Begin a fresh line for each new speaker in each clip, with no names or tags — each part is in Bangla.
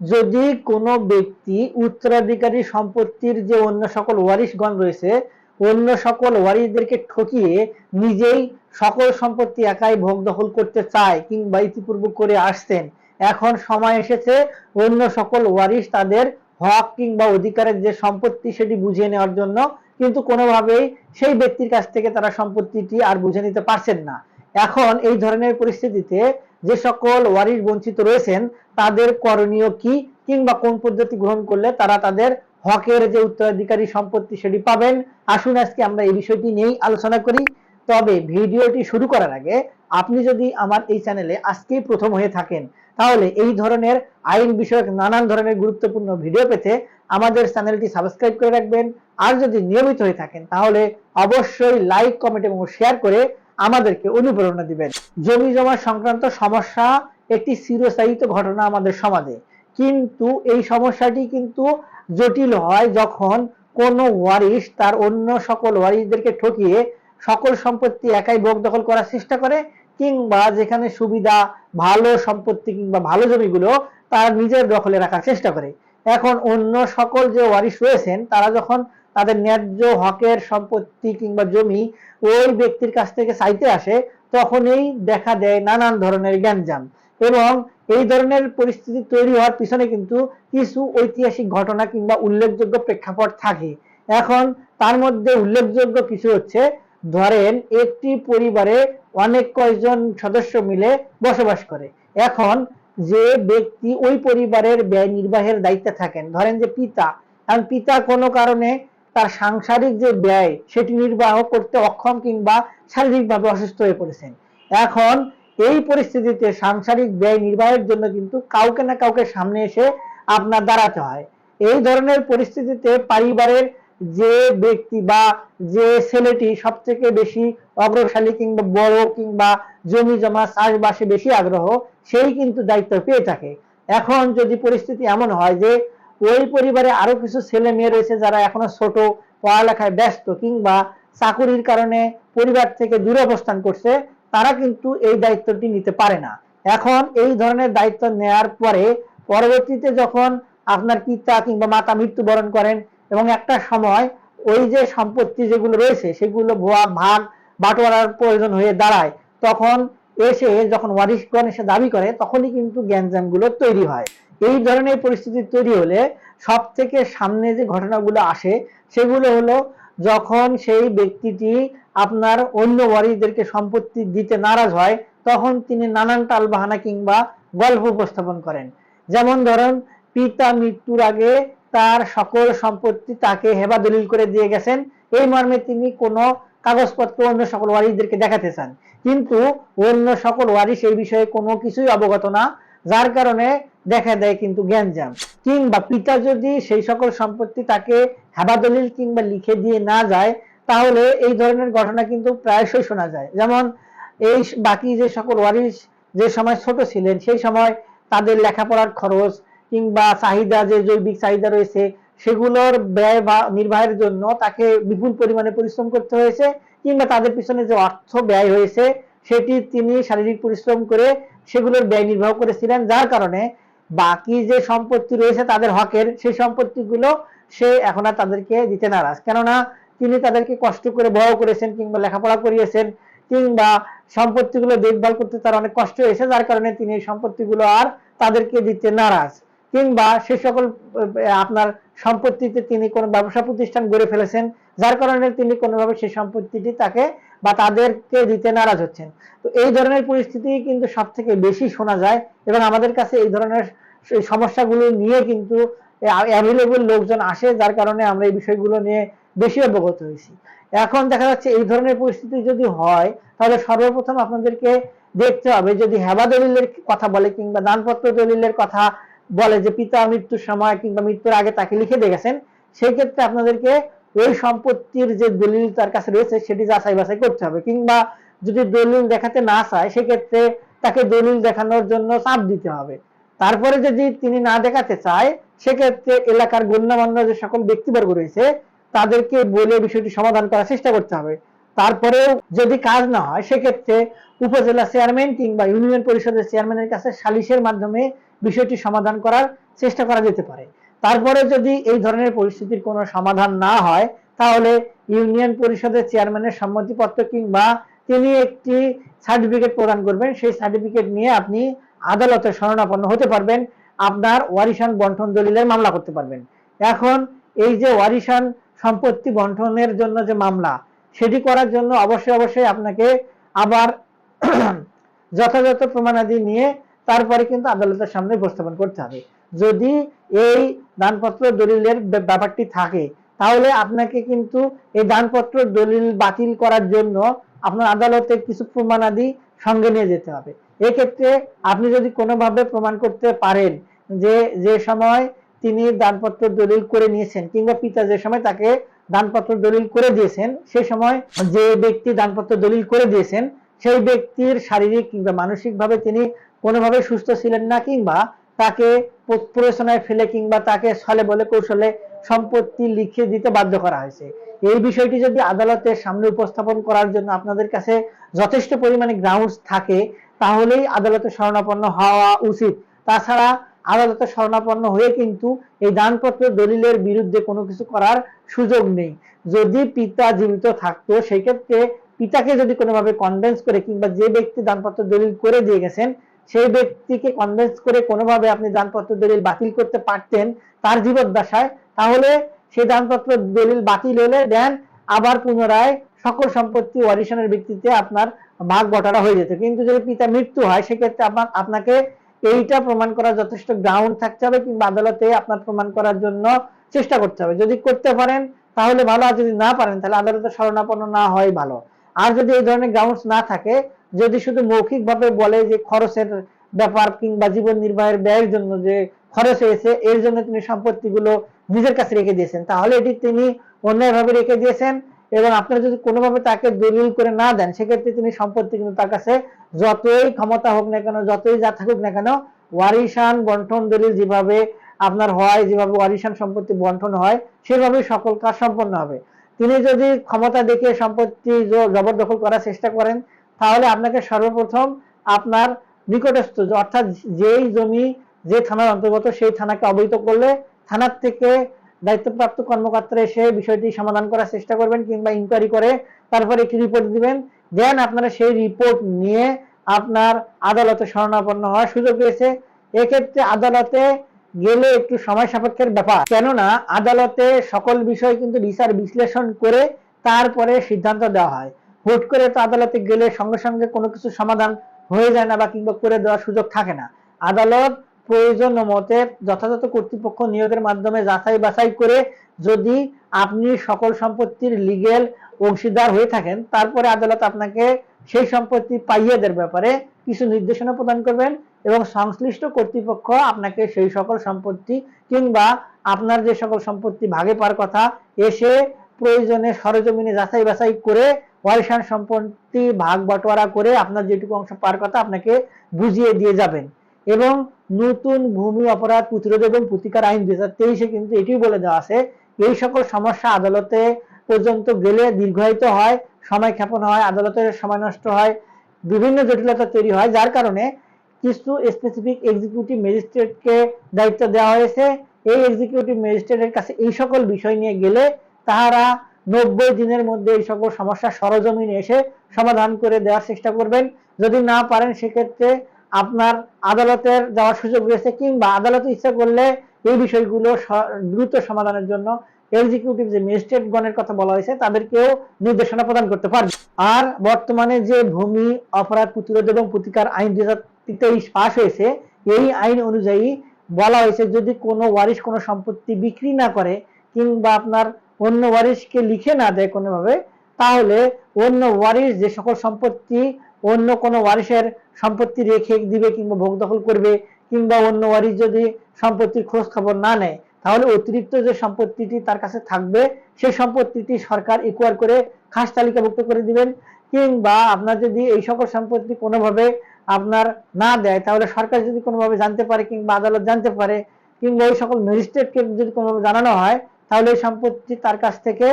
যদি কোনো ব্যক্তি উত্তরাধিকারী সম্পত্তির যে অন্য সকল ওয়ারিশগণ রয়েছে, অন্য সকল ওয়ারিশদেরকে ঠকিয়ে নিজেই সকল সম্পত্তি একাই ভোগ দখল করতে চায় কিংবা ইতিপূর্বে করে আসছেন, এখন সময় এসেছে অন্য সকল ওয়ারিশ তাদের হক কিংবা অধিকারের যে সম্পত্তি সেটি বুঝিয়ে নেওয়ার জন্য, কিন্তু কোনোভাবেই সেই ব্যক্তির কাছ থেকে তারা সম্পত্তিটি আর বুঝে নিতে পারছেন না। এখন এই ধরনের পরিস্থিতিতে যে সকল ওয়ারিশ বঞ্চিত রয়েছেন, তাদের করণীয় কি? কিংবা কোন পদ্ধতি গ্রহণ করলে তারা তাদের হকের যে উত্তরাধিকারী সম্পত্তি সেটি পাবেন? আসুন আজকে আমরা এই বিষয়টি নিয়েই আলোচনা করি। তবে ভিডিওটি শুরু করার আগে আপনি যদি আমার এই চ্যানেলে আজকেই প্রথম হয়ে থাকেন, তাহলে এই ধরনের আইন বিষয়ক নানান ধরনের গুরুত্বপূর্ণ ভিডিও পেতে আমাদের চ্যানেলটি সাবস্ক্রাইব করে রাখবেন। আর যদি নিয়মিত হয়ে থাকেন, তাহলে অবশ্যই লাইক, কমেন্ট এবং শেয়ার করে আমাদেরকে অনুপ্রেরণা দিবেন। জমি জমা সংক্রান্ত সমস্যা একটি চিরস্থায়িত ঘটনা আমাদের সমাজে। কিন্তু এই সমস্যাটি কিন্তু জটিল হয় যখন কোনো ওয়ারিশ তার অন্য সকল ওয়ারিশদেরকে ঠকিয়ে সকল সম্পত্তি একাই ভোগ দখল করার চেষ্টা করে, কিংবা যেখানে সুবিধা, ভালো সম্পত্তি কিংবা ভালো জমিগুলো তার নিজের দখলে রাখার চেষ্টা করে। এখন অন্য সকল যে ওয়ারিশ রয়েছেন, তারা যখন তাদের ন্যায্য হকের সম্পত্তি কিংবা জমি ওই ব্যক্তির কাছ থেকে চাইতে আসে, তখনই দেখা দেয় নানান ধরনের জ্ঞানজাম এবং এই ধরনের পরিস্থিতি তৈরি হওয়ার পিছনে কিন্তু কিছু ঐতিহাসিক ঘটনা কিংবা উল্লেখযোগ্য প্রেক্ষাপট থাকে। এখন তার মধ্যে উল্লেখযোগ্য কিছু হচ্ছে, ধরেন একটি পরিবারে অনেক কয়েকজন সদস্য মিলে বসবাস করে। এখন যে ব্যক্তি ওই পরিবারের ব্যয় নির্বাহের দায়িত্বে থাকেন, ধরেন যে পিতা, কারণ পিতা কোনো কারণে তার সাংসারিক যে ব্যয় সেটি নির্বাহ করতে অক্ষম কিংবা শারীরিকভাবে অসুস্থ হয়ে পড়েছেন। এখন এই পরিস্থিতিতে সাংসারিক ব্যয় নির্বাহের জন্য কিন্তু কাউকে না কাউকে সামনে এসে আপনার দাঁড়াতে হয়। এই ধরনের পরিস্থিতিতে পরিবারের যে ব্যক্তি বা যে ছেলেটি সব থেকে বেশি অগ্রশালী কিংবা বড় কিংবা জমি জমা চাষবাসে বেশি আগ্রহ, সেই কিন্তু দায়িত্ব পেয়ে থাকে। এখন যদি পরিস্থিতি এমন হয় যে ওই পরিবারে আরও কিছু ছেলে মেয়ে রয়েছে যারা এখনও ছোট, পড়ালেখায় ব্যস্ত কিংবা চাকুরির কারণে পরিবার থেকে দূরে অবস্থান করছে, তারা কিন্তু এই দায়িত্বটি নিতে পারে না। এখন এই ধরনের দায়িত্ব নেয়ার পরে পরবর্তীতে যখন আপনার পিতা কিংবা মাতা মৃত্যুবরণ করেন এবং একটা সময় ওই যে সম্পত্তি যেগুলো রয়েছে সেগুলো ভুয়া ভাগ বাটোয়ারার প্রয়োজন হয়ে দাঁড়ায়, তখন এসে যখন ওয়ারিশগণ এসে দাবি করে, তখনই কিন্তু গ্যাঞ্জামগুলো তৈরি হয়। এই ধরনের পরিস্থিতি তৈরি হলে সব থেকে সামনে যে ঘটনাগুলো আসে, সেগুলো হলো যখন সেই ব্যক্তিটি আপনার অন্য ওয়ারিশদেরকে সম্পত্তি দিতে নারাজ হয়, তখন তিনি নানান টালবাহানা কিংবা গল্প উপস্থাপন করেন। যেমন ধরেন, পিতা মৃত্যুর আগে তার সকল সম্পত্তি তাকে হেবা দলিল করে দিয়ে গেছেন। এই মর্মে তিনি কোনো কাগজপত্র অন্য সকল ওয়ারিশদেরকে দেখাতে চান। কিন্তু অন্য সকল ওয়ারিশ এই বিষয়ে কোনো কিছুই অবগত না, যার কারণে দেখা দেয় কিন্তু জ্ঞানজাম কিংবা পিতা যদি সেই সকল সম্পত্তি তাকে হেবাদলিল কিংবা লিখে দিয়ে না যায়, তাহলে এই ধরনের ঘটনা কিন্তু প্রায়শই শোনা যায়। যেমন এই বাকি যে সকল ওয়ারিশ যে সময় ছোট ছিলেন, সেই সময় তাদের লেখাপড়ার খরচ কিংবা চাহিদা, যে জৈবিক চাহিদা রয়েছে সেগুলোর ব্যয় বা নির্বাহের জন্য তাকে বিপুল পরিমাণে পরিশ্রম করতে হয়েছে, কিংবা তাদের পিছনে যে অর্থ ব্যয় হয়েছে, সেটি তিনি শারীরিক পরিশ্রম করে সেগুলোর ব্যয় নির্বাহ করেছিলেন। যার কারণে বাকি যে সম্পত্তি রয়েছে তাদের হকের, সেই সম্পত্তিগুলো সে এখন আর তাদেরকে দিতে নারাজ। কেননা তিনি তাদেরকে কষ্ট করে বড় করেছেন, কিংবা লেখাপড়া করিয়েছেন, কিংবা সম্পত্তিগুলো দেখভাল করতে তার অনেক কষ্ট হয়েছে, যার কারণে তিনি এই সম্পত্তিগুলো আর তাদেরকে দিতে নারাজ। কিংবা সে সকল আপনার সম্পত্তিতে তিনি কোনো ব্যবসা প্রতিষ্ঠান গড়ে ফেলেছেন, যার কারণে তিনি কোনোভাবে সেই সম্পত্তিটি তাকে বা তাদেরকে দিতে নারাজ হচ্ছেন। তো এই ধরনের পরিস্থিতি কিন্তু সব থেকে বেশি শোনা যায় এবং আমাদের কাছে এই ধরনের সমস্যাগুলো নিয়ে কিন্তু অ্যাভেলেবল লোকজন আসে, যার কারণে আমরা এই বিষয়গুলো নিয়ে বেশি অবগত হয়েছি। এখন দেখা যাচ্ছে এই ধরনের পরিস্থিতি যদি হয়, তাহলে সর্বপ্রথম আপনাদেরকে দেখতে হবে যদি হেবা দলিলের কথা বলে কিংবা দানপত্র দলিলের কথা বলে যে পিতা মৃত্যুর সময় কিংবা মৃত্যুর আগে তাকে লিখে দিয়ে গেছেন, সেই ক্ষেত্রে আপনাদেরকে ওই সম্পত্তির যে দলিল তার কাছে রয়েছে সেটি যাচাই বাছাই করতে হবে। কিংবা যদি দলিল দেখাতে না চায়, সেক্ষেত্রে তাকে দলিল দেখানোর জন্য চাপ দিতে হবে। তারপরে যদি তিনি না দেখাতে চায়, সেক্ষেত্রে এলাকার গণ্যমান্য যে সকল ব্যক্তিবর্গ রয়েছে, তাদেরকে বলে বিষয়টি সমাধান করার চেষ্টা করতে হবে। তারপরেও যদি কাজ না হয়, সেক্ষেত্রে উপজেলা চেয়ারম্যান কিংবা ইউনিয়ন পরিষদের চেয়ারম্যানের কাছে সালিশের মাধ্যমে বিষয়টি সমাধান করার চেষ্টা করা যেতে পারে। তারপরে যদি এই ধরনের পরিস্থিতির কোনো সমাধান না হয়, তাহলে ইউনিয়ন পরিষদের চেয়ারম্যানের সম্মতিপত্র কিংবা তিনি একটি সার্টিফিকেট প্রদান করবেন। সেই সার্টিফিকেট নিয়ে আপনি আদালতে শরণাপন্ন হতে পারবেন। আপনার ওয়ারিশান বন্টন দলিলের মামলা করতে পারবেন। এখন এই যে ওয়ারিশান সম্পত্তি বন্টনের জন্য যে মামলা, সেটি করার জন্য অবশ্যই অবশ্যই আপনাকে আবার যথাযথ প্রমাণাদি নিয়ে তারপরে কিন্তু আদালতের সামনে উপস্থাপন করতে হবে। যদি এই দানপত্র দলিলের ব্যাপারটি থাকে, তাহলে আপনাকে কিন্তু এই দানপত্র দলিল বাতিল করার জন্য আপনার আদালতে কিছু প্রমাণাদি সঙ্গে নিয়ে যেতে হবে। এক্ষেত্রে আপনি যদি কোনোভাবে প্রমাণ করতে পারেন যে যে সময় তিনি দানপত্র দলিল করে নিয়েছেন কিংবা পিতা যে সময় তাকে দানপত্র দলিল করে দিয়েছেন সেই সময় যে ব্যক্তি দানপত্র দলিল করে দিয়েছেন, সেই ব্যক্তির শারীরিক কিংবা মানসিকভাবে তিনি কোনোভাবে সুস্থ ছিলেন না কিংবা তাকে প্ররোচনায় ফেলে কিংবা তাকে ছলে বলে কৌশলে সম্পত্তি লিখে দিতে বাধ্য করা হয়েছে। এই বিষয়টি যদি আদালতের সামনে উপস্থাপন করার জন্য আপনাদের কাছে যথেষ্ট পরিমাণে গ্রাউন্ডস থাকে, তাহলেই আদালতে শরণাপন্ন হওয়া উচিত। তাছাড়া আদালতে শরণাপন্ন হয়ে কিন্তু এই দানপত্র দলিলের বিরুদ্ধে কোনো কিছু করার সুযোগ নেই। যদি পিতা জীবিত থাকতো সেক্ষেত্রে পিতাকে যদি কোনোভাবে কনভেন্স করে কিংবা যে ব্যক্তি দানপত্র দলিল করে দিয়ে গেছেন সেই ব্যক্তিকে কনভেন্স করে কোনোভাবে আপনি দানপত্র দলিল বাতিল করতে পারতেন তার জীবদ্দশায়, তাহলে সেই দানপত্র দলিল বাতিল হলে দেন আবার পুনরায় সকল সম্পত্তি ওয়ারিশনের ভিত্তিতে আপনার ভাগ বটারা হয়ে যেত। কিন্তু যদি পিতা মৃত্যু হয়, সেক্ষেত্রে আপনার, আপনাকে এইটা প্রমাণ করার যথেষ্ট গ্রাউন্ড থাকতে হবে কিংবা আদালতে আপনার প্রমাণ করার জন্য চেষ্টা করতে হবে। যদি করতে পারেন, তাহলে ভালো, আর যদি না পারেন, তাহলে আদালতে শরণাপন্ন না হয় ভালো। আর যদি এই ধরনের গ্রাউন্ডস না থাকে যদি শুধু মৌখিকভাবে বলে যে খরচের ব্যাপার কিংবা জীবন নির্বাহের ব্যয়ের জন্য যে খরচ হয়েছে, এর জন্য তিনি সম্পত্তিগুলো নিজের কাছে রেখে দিয়েছেন, তাহলে এটি তিনি অন্যায়ভাবে রেখে দিয়েছেন এবং আপনারা যদি কোনোভাবে তাকে দলিল করে না দেন, সেক্ষেত্রে তিনি সম্পত্তি কিন্তু তার কাছে যতই ক্ষমতা হোক না কেন, যতই যা থাকুক না কেন, ওয়ারিশান বন্টন দলিল যেভাবে আপনার হয়, যেভাবে ওয়ারিশান সম্পত্তি বন্টন হয় সেভাবে সকল কাজ সম্পন্ন হবে। তিনি যদি ক্ষমতা দেখিয়ে সম্পত্তি জবরদখল করার চেষ্টা করেন তাহলে আপনাকে সর্বপ্রথম আপনার নিকটস্থ অর্থাৎ যেই জমি, যে থানার অন্তর্গত সেই থানাকে অবহিত করলে থানার থেকে দায়িত্বপ্রাপ্ত কর্মকর্তারা এসে বিষয়টি সমাধান করার চেষ্টা করবেন কিংবা ইনকোয়ারি করে তারপরে একটি রিপোর্ট দিবেন। দেন আপনারা সেই রিপোর্ট নিয়ে আপনার আদালতে শরণাপন্ন হওয়ার সুযোগ রয়েছে এক্ষেত্রে আদালতে গেলে একটু সময় সাপেক্ষের ব্যাপার। কেননা আদালতে সকল বিষয় কিন্তু বিচার বিশ্লেষণ করে তারপরে সিদ্ধান্ত দেওয়া হয়। হুট করে তো আদালতে গেলে সঙ্গে সঙ্গে কোনো কিছু সমাধান হয়ে যায় না বা কিংবা করে দেওয়ার সুযোগ থাকে না। আদালত প্রয়োজন মতে যথাযথ কর্তৃপক্ষ নিয়োগের মাধ্যমে যাচাই বাছাই করে যদি আপনি সকল সম্পত্তির লিগেল অংশীদার হয়ে থাকেন, তারপরে আদালত আপনাকে সেই সম্পত্তি পাইয়ে দেওয়ার ব্যাপারে কিছু নির্দেশনা প্রদান করবেন এবং সংশ্লিষ্ট কর্তৃপক্ষ আপনাকে সেই সকল সম্পত্তি কিংবা আপনার যে সকল সম্পত্তি ভাগে পাওয়ার কথা, এসে প্রয়োজনে সরজমিনে যাচাই বাছাই করে ওয়ারিশান সম্পত্তি ভাগ বটোয়ারা করে আপনার যেটুকু অংশ পাওয়ার কথা আপনাকে বুঝিয়ে দিয়ে যাবেন। এবং নতুন ভূমি অপরাধ প্রতিরোধ এবং প্রতিকার আইন দুই হাজার তেইশে কিন্তু এটিও বলে দেওয়া আছে, এই সকল সমস্যা আদালতে পর্যন্ত গেলে দীর্ঘায়িত হয়, সময় ক্ষেপণ হয়, আদালতের সময় নষ্ট হয়, বিভিন্ন জটিলতা তৈরি হয়, যার কারণে কিছু স্পেসিফিক এক্সিকিউটিভ ম্যাজিস্ট্রেটকে দায়িত্ব দেওয়া হয়েছে। এই এক্সিকিউটিভ ম্যাজিস্ট্রেটের কাছে এই সকল বিষয় নিয়ে গেলে তাহারা নব্বই দিনের মধ্যে এই সকল সমস্যা সরজমিনে এসে সমাধান করে দেওয়ার চেষ্টা করবেন। যদি না পারেন, সেক্ষেত্রে আপনার আদালতের যাওয়ার সুযোগ রয়েছে কিংবা আদালত ইচ্ছা করলে এই বিষয়গুলো দ্রুত সমাধানের জন্য এক্সিকিউটিভ যে ম্যাজিস্ট্রেট গণের কথা বলা হয়েছে, তাদেরকেও নির্দেশনা প্রদান করতে পারবে আর বর্তমানে যে ভূমি, অপরাধ প্রতিরোধ এবং প্রতিকার আইন দুই হাজার তেইশ পাশ হয়েছে, এই আইন অনুযায়ী বলা হয়েছে, যদি কোনো ওয়ারিশ কোনো সম্পত্তি বিক্রি না করে কিংবা আপনার অন্য ওয়ারিশকে লিখে না দেয় কোনোভাবে, তাহলে অন্য ওয়ারিশ যে সকল সম্পত্তি অন্য কোনো ওয়ারিশের সম্পত্তি রেখে দিবে কিংবা ভোগ দখল করবে, কিংবা অন্য ওয়ারিশ যদি সম্পত্তির খোঁজ খবর না নেয়, তাহলে অতিরিক্ত যে সম্পত্তিটি তার কাছে থাকবে, সেই সম্পত্তিটি সরকার ইকুয়ার করে খাস তালিকাভুক্ত করে দিবেন, কিংবা আপনার যদি এই সকল সম্পত্তি কোনোভাবে আপনার না দেয়, তাহলে সরকার যদি কোনোভাবে জানতে পারে কিংবা আদালত জানতে পারে, কিংবা ওই সকল ম্যাজিস্ট্রেটকে যদি কোনোভাবে জানানো হয় তাহলে এই সম্পত্তি তার কাছ থেকে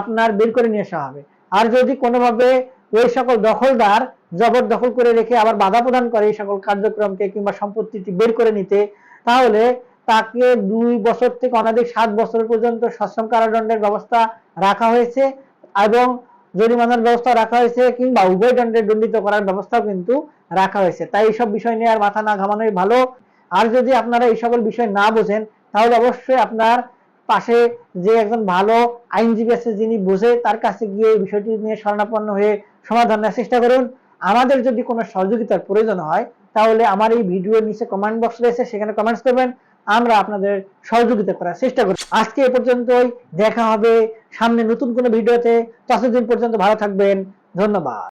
আপনার বের করে নিয়ে আসা হবে। আর যদি কোনোভাবে ওই সকল দখলদার জবরদখল করে রেখে আবার বাধা প্রদান করে এই সকল কার্যক্রমকে কিংবা সম্পত্তিটি বের করে নিতে, তাহলে তাকে দুই বছর থেকে অনাধিক সাত বছর পর্যন্ত সশ্রম কারাদণ্ডের ব্যবস্থা রাখা হয়েছে এবং জরিমানার ব্যবস্থা রাখা হয়েছে কিংবা উভয় দণ্ডে দণ্ডিত করার ব্যবস্থাও কিন্তু রাখা হয়েছে। তাই এইসব বিষয় নিয়ে আর মাথা না ঘামানোই ভালো। আর যদি আপনারা এই সকল বিষয় না বোঝেন, তাহলে অবশ্যই আপনার পাশে যে একজন ভালো আইনজীবী আছে যিনি বোঝে তার কাছে গিয়ে এই বিষয়টি নিয়ে শরণাপন্ন হয়ে সমাধান নেওয়ার চেষ্টা করুন। আমাদের যদি কোনো সহযোগিতার প্রয়োজন হয়, তাহলে আমার এই ভিডিওর নিচে কমেন্ট বক্স রয়েছে, সেখানে কমেন্টস করবেন। আমরা আপনাদের সহযোগিতা করার চেষ্টা করি আজকে এ পর্যন্তই। দেখা হবে সামনে নতুন কোনো ভিডিওতে ততদিন পর্যন্ত ভালো থাকবেন। ধন্যবাদ।